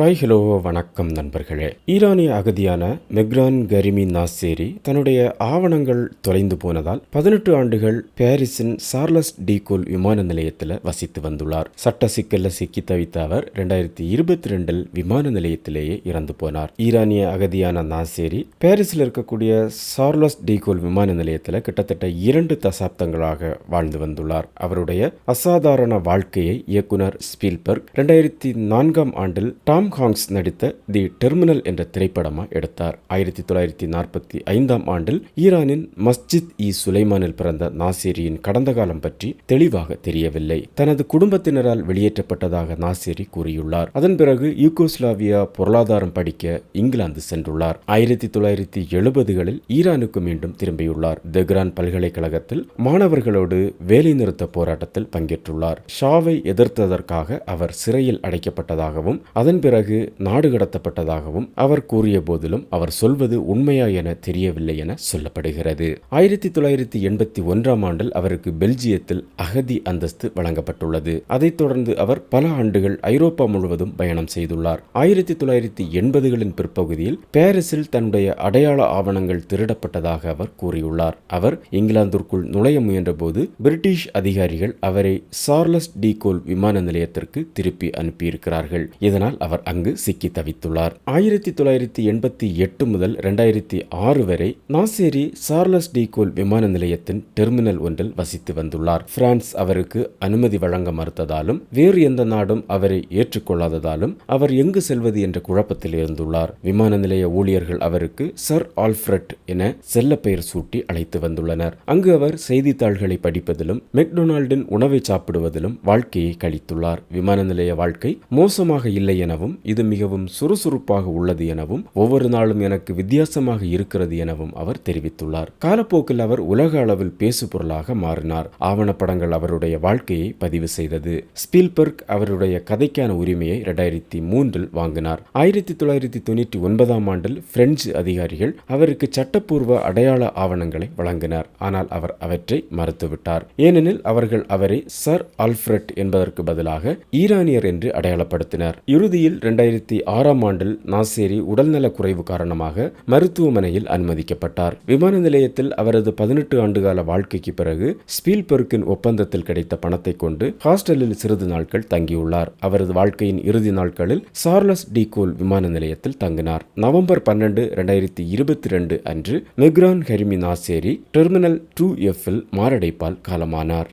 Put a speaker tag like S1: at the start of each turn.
S1: Hi hello வணக்கம் நண்பர்களே. ஈரானிய அகதியான மெக்ரான் கரிமி நாசேரி தன்னுடைய ஆவணங்கள் தொலைந்து போனதால் பதினெட்டு ஆண்டுகள் பாரிஸின் சார்லஸ் டீகோல் விமான நிலையத்தில் வசித்து வந்துள்ளார். சட்ட சிக்கல்ல சிக்கி தவித்த அவர் ரெண்டாயிரத்தி இருபத்தி ரெண்டில் விமான நிலையத்திலேயே இறந்து போனார். ஈரானிய அகதியான நாசேரி பாரிஸில் இருக்கக்கூடிய சார்லஸ் டீகோல் விமான நிலையத்தில் கிட்டத்தட்ட இரண்டு தசாப்தங்களாக வாழ்ந்து வந்துள்ளார். அவருடைய அசாதாரண வாழ்க்கையை இயக்குனர் ஸ்பீல்பர்க் ரெண்டாயிரத்தி நான்காம் ஆண்டில் டாம் ஹாங்ஸ் நடித்த தி டெர்மினல் என்ற திரைப்படமாக எடுத்தார். ஆயிரத்தி தொள்ளாயிரத்தி நாற்பத்தி ஐந்தாம் ஆண்டில் ஈரானின் மஸ்ஜித் இ சுலைமானில் பிறந்த நாசிரியின் கடந்த காலம் பற்றி தெளிவாக தெரியவில்லை. தனது குடும்பத்தினரால் வெளியேற்றப்பட்டதாக நாசிரி கூறியுள்ளார். அதன் பிறகு யூகோஸ்லாவியா பொருளாதாரம் படிக்க இங்கிலாந்து சென்றுள்ளார். ஆயிரத்தி தொள்ளாயிரத்தி எழுபதுகளில் ஈரானுக்கு மீண்டும் திரும்பியுள்ளார். தெஹ்ரான் பல்கலைக்கழகத்தில் மாணவர்களோடு வேலைநிறுத்த போராட்டத்தில் பங்கேற்றுள்ளார். ஷாவை எதிர்த்ததற்காக அவர் சிறையில் அடைக்கப்பட்டதாகவும் அதன் பிறகு நாடு கடத்தப்பட்டதாகவும் அவர் கூறிய போதிலும் அவர் சொல்வது உண்மையா என தெரியவில்லை என சொல்லப்படுகிறது. ஆயிரத்தி தொள்ளாயிரத்தி எண்பத்தி ஒன்றாம் ஆண்டில் அவருக்கு பெல்ஜியத்தில் அகதி அந்தஸ்து வழங்கப்பட்டுள்ளது. அதைத் தொடர்ந்து அவர் பல ஆண்டுகள் ஐரோப்பா முழுவதும் பயணம் செய்துள்ளார். ஆயிரத்தி தொள்ளாயிரத்தி எண்பதுகளின் பிற்பகுதியில் பாரிஸில் தன்னுடைய அடையாள ஆவணங்கள் திருடப்பட்டதாக அவர் கூறியுள்ளார். அவர் இங்கிலாந்திற்குள் நுழைய முயன்றபோது பிரிட்டிஷ் அதிகாரிகள் அவரை சார்லஸ் டிகோல் விமான நிலையத்திற்கு திருப்பி அனுப்பியிருக்கிறார்கள். இதனால் அவர் அங்கு சிக்கி தவித்துள்ளார். ஆயிரத்தி தொள்ளாயிரத்தி எண்பத்தி எட்டு முதல் இரண்டாயிரத்தி ஆறு வரை நாசேரி சார்லஸ் டிகோல் விமான நிலையத்தின் டெர்மினல் ஒன்றில் வசித்து வந்துள்ளார். பிரான்ஸ் அவருக்கு அனுமதி வழங்க மறுத்ததாலும் வேறு எந்த நாடும் அவரை ஏற்றுக்கொள்ளாததாலும் அவர் எங்கு செல்வது என்ற குழப்பத்தில் இருந்துள்ளார். விமான நிலைய ஊழியர்கள் அவருக்கு சர் ஆல்ஃபிரட் என செல்ல பெயர் சூட்டி அழைத்து வந்துள்ளனர். அங்கு அவர் செய்தித்தாள்களை படிப்பதிலும் மெக்டொனால்டின் உணவை சாப்பிடுவதிலும் வாழ்க்கையை கழித்துள்ளார். விமான நிலைய வாழ்க்கை மோசமாக இல்லை எனவும் இது மிகவும் சுறுசுறுப்பாக உள்ளது எனவும் ஒவ்வொரு நாளும் எனக்கு வித்தியாசமாக இருக்கிறது எனவும் அவர் தெரிவித்துள்ளார். காலப்போக்கில் அவர் உலக அளவில் பேசு பொருளாக மாறினார். ஆவணப்படங்கள் அவருடைய வாழ்க்கையை பதிவு செய்தது. ஸ்பீல்பர்க் அவருடைய கதைக்கான உரிமையை இரண்டாயிரத்தி மூன்றில் வாங்கினார். ஆயிரத்தி தொள்ளாயிரத்தி தொண்ணூற்றி ஒன்பதாம் ஆண்டில் பிரெஞ்சு அதிகாரிகள் அவருக்கு சட்டப்பூர்வ அடையாள ஆவணங்களை வழங்கினார். ஆனால் அவர் அவற்றை மறுத்துவிட்டார். ஏனெனில் அவர்கள் அவரை சர் ஆல்ஃபிரட் என்பதற்கு பதிலாக ஈரானியர் என்று அடையாளப்படுத்தினர். இறுதியில் இரண்டாயிரத்தி ஆறாம் ஆண்டில் நாசேரி உடல்நலக் குறைவு காரணமாக மருத்துவமனையில் அனுமதிக்கப்பட்டார். விமான நிலையத்தில் அவரது பதினெட்டு ஆண்டுகால வாழ்க்கைக்கு பிறகு ஸ்பீல்பெர்க்கின் ஒப்பந்தத்தில் கிடைத்த பணத்தை கொண்டு ஹாஸ்டலில் சிறிது நாட்கள் தங்கியுள்ளார். அவரது வாழ்க்கையின் இறுதி நாட்களில் சார்லஸ் டிகோல் விமான நிலையத்தில் தங்கினார். நவம்பர் பன்னெண்டு இரண்டாயிரத்தி இருபத்தி ரெண்டு அன்று Mehran Karimi Nasseri terminal two F மாரடைப்பால் காலமானார்.